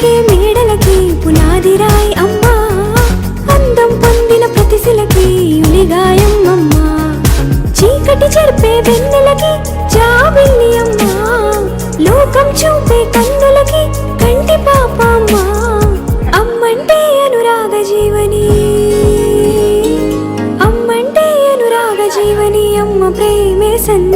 నీకే మేడలకి పునాదిరాయి అమ్మా. అందం పొందిన ప్రతిశిలకి ఉలిగాయం అమ్మా చీకటి చెరిపే వెన్నెలకి జాబిల్లి అమ్మా. లోకం చూపే కన్నులకి కంటి పాప అమ్మా. అమ్మంటే అనురాగ జీవని. అమ్మంటే అనురాగ జీవని అమ్మ ప్రేమే సంద